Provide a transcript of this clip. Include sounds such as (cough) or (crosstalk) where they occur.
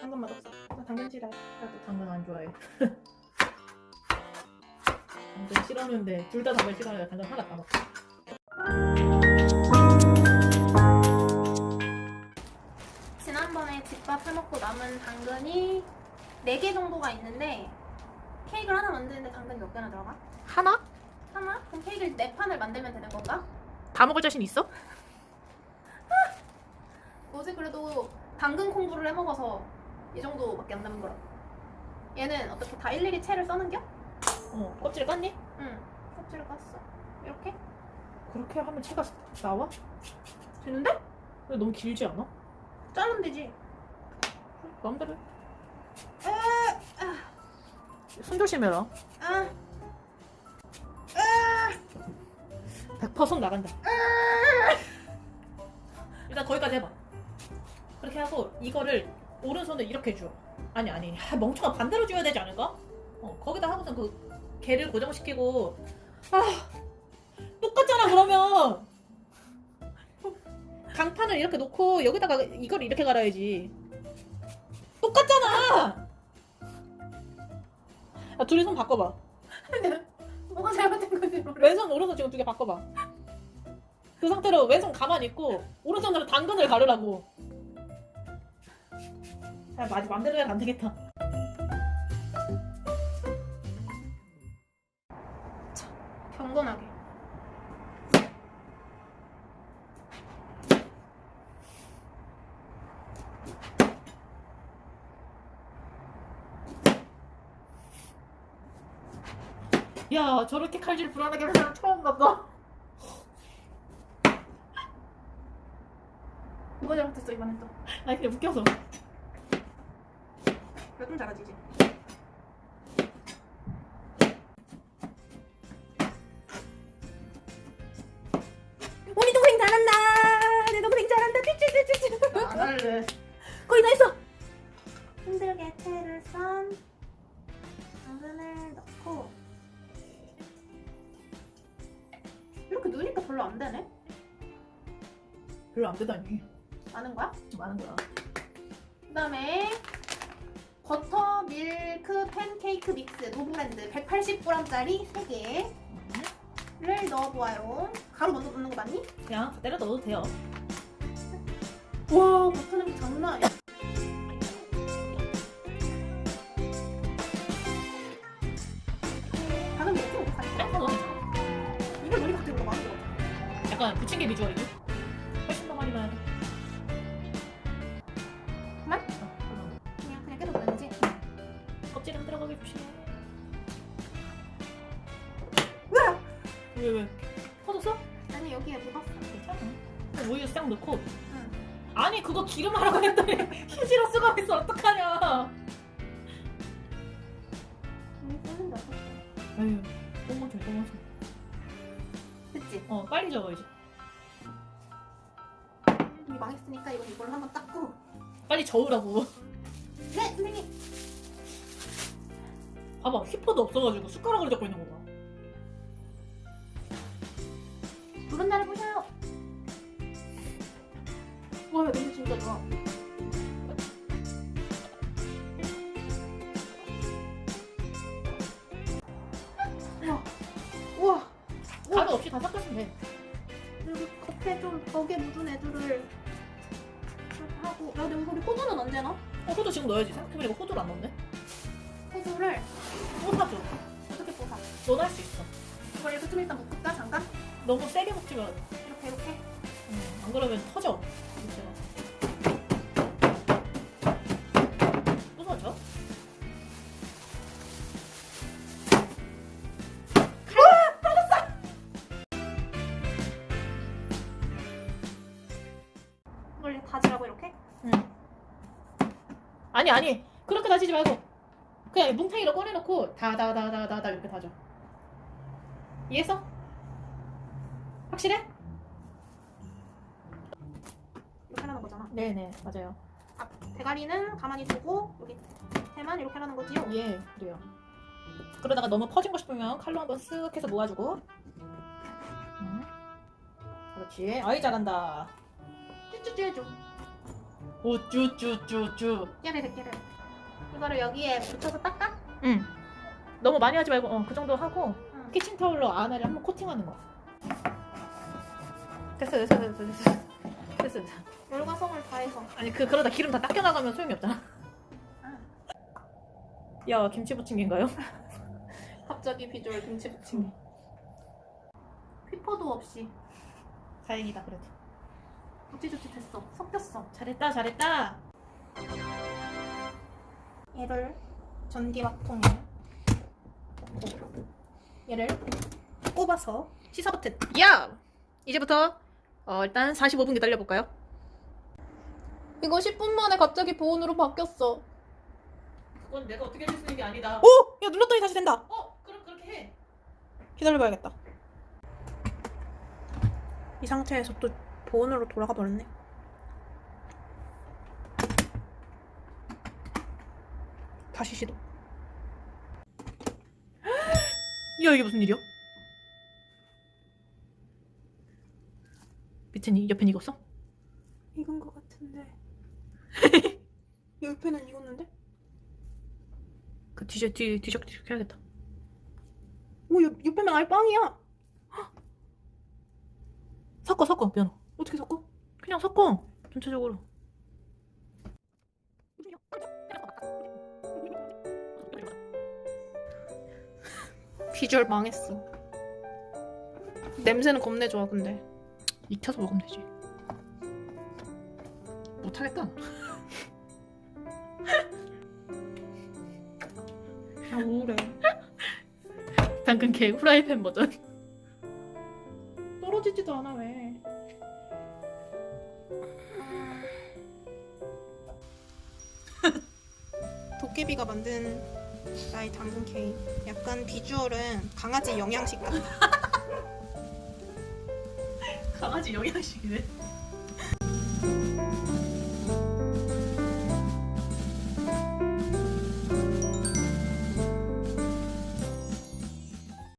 당근 맛없어. 나 당근 싫어해. 나도 당근 안 좋아해. (laughs) 당근 싫어하는데 둘 다 당근 싫어해. 당근 하나 다 먹어. 지난번에 집밥 해먹고 남은 당근이 4개 정도가 있는데 케이크를 하나 만드는데 당근이 몇 개나 들어가? 하나? 하나? 그럼 케이크를 4판을 만들면 되는 건가? 다 먹을 자신 있어? (laughs) 어제 그래도 당근 공부를 해먹어서 이 정도밖에 안 남은 거라. 얘는 어떻게 다 일일이 채를 써는 겨? 어. 껍질 깠니? 응. 껍질을 깠어. 이렇게? 그렇게 하면 채가 나와? 되는데? 근데 너무 길지 않아? 자르면 되지. 마음대로 해. 아, 손 조심해라. 아, 100%손 나간다. 일단 거기까지 해봐. 그렇게 하고 이거를 오른손을 이렇게 줘. 아니 아니 아, 멍청아 반대로 줘야 되지 않을까? 어 거기다 하고선 그 개를 고정시키고 아 똑같잖아 그러면 강판을 이렇게 놓고 여기다가 이걸 이렇게 갈아야지. 똑같잖아. 아 둘이 손 바꿔봐. (laughs) 뭐가 잘못된 건지 모르겠어. 왼손 오른손 지금 두 개 바꿔봐. 그 상태로 왼손 가만히 있고 오른손으로 당근을 가르라고. 야, 아직 맘대로 해도 안 되겠다. 경건하게. 야, 저렇게 칼질 불안하게 하는 사람 처음 봤다. (laughs) 뭐가 잘못했어 이번엔 또. 아니, 그냥 웃겨서. 그래 좀 잘하지지. 우리 동생 잘한다. 내 동생 잘한다. 찌찌찌찌. 안 할래. 거의 다 했어. 힘들게 채를 썬 당근을 넣고 이렇게 넣으니까 별로 안 되네. 별로 안 되다니. 아는 거야? 많은 거야. 그다음에 팬케이크 믹스 노브랜드 180g짜리 3개를 넣어보아요. 가루 먼저 넣는 거 맞니? 그냥 다 때려 넣어도 돼요. 와 버터 냄새 장난 아니야. 먹지 못하니 딱 넣어도 괜찮아. 이걸 우리 밖에 먹어 안 약간 부침개 비주얼이죠? 으아! 왜, 왜? 터졌어? 아니 여기에 묻었어. 괜찮아. 우유 싹 넣고. 응. 아니, 그거 기름 하라고 했더니 (laughs) 휴지로 쓰고 있어. 어떡하냐. 이미 어떡해. 아유, 똥모좀 똥모좀. 됐지? 어, 빨리 적어 이제. 이미 망했으니까 이거 이걸로 한번 닦고. 빨리 저으라고. 네 선생님. 봐봐, 휘퍼도 없어가지고 숟가락으로 잡고 있는 거봐. 부른 날을 보셔요. 와 냄새 진짜 좋아. 우와 우와 가루 없이 다 섞으면 돼. 여기 겉에 좀 벽에 묻은 애들을 이렇게 하고 야 근데 우리 호두는 언제 넣어? 어, 호두 지금 넣어야지. 생각해보니까 호두를 안 넣네. 또 사줘. 어떻게 뽑아? 너도 할수 있어. 이걸 이렇게 좀 일단 묶을까 잠깐? 너무 세게 마. 이렇게 이렇게 응, 안 그러면 터져. 부서져? 이걸 다지라고 이렇게? 응. 아니 아니 그렇게 다지지 말고 그냥 이 뭉탱이로 꺼내놓고 다다다다다다 이렇게 다져. 이해했어? 확실해? 이렇게 하는 거잖아. 네네 맞아요. 앞 대가리는 가만히 두고 여기 대만 이렇게 하는 거지요. 예 그래요. 그러다가 너무 퍼진 거 싶으면 칼로 한번 쓱 해서 모아주고. 응. 그렇지. 아이 잘한다. 쭈쭈쭈 해줘. 우쭈쭈쭈쭈. 깨르르 깨르르. 이 거를 여기에 붙여서 닦아? 응. 너무 많이 하지 말고 어, 그 정도 하고 응. 키친 타올로 안을 한번 코팅하는 거야. 됐어 됐어 됐어 됐어 됐어 됐어. 물과 성을 다해서. 아니 그 그러다 기름 다 닦여 나가면 소용이 없잖아. 아. 야 김치 부침개인가요? (laughs) 갑자기 비주얼 김치 부침개. 휘퍼도 없이 다행이다 그래도. 어찌저찌 됐어. 섞였어. 잘했다 잘했다. 얘를 전기밥통에 넣고 얘를 꼽아서 시사 버튼. 야! 이제부터 어, 일단 45분 기다려 볼까요? 이거 10분 만에 갑자기 보온으로 바뀌었어. 그건 내가 어떻게 할수 있는 게 아니다. 오! 야 눌렀더니 다시 된다. 어, 그럼 그렇게 해. 기다려봐야겠다. 이 상태에서 또 보온으로 돌아가 버렸네. 다시 시도. 야 이게 무슨 일이야? 밑에는 옆엔 익었어? 익은 것 같은데. (laughs) 옆에는 익었는데? 그 뒤져 뒤 뒤적 뒤적 해야겠다. 오, 옆, 옆에는 아예 빵이야. (gasps) 섞어 섞어 변호. 어떻게 섞어? 그냥 섞어 전체적으로. 비주얼 망했어. 냄새는 겁내 좋아, 근데. 익혀서 먹으면 되지. 못하겠다. 아, 우울해. 당근 케이크 후라이팬 버전. 떨어지지도 않아, 왜. (laughs) 도깨비가 만든 나의 당근 케이크. 약간 비주얼은 강아지 영양식 같아. (laughs) 강아지 영양식이네.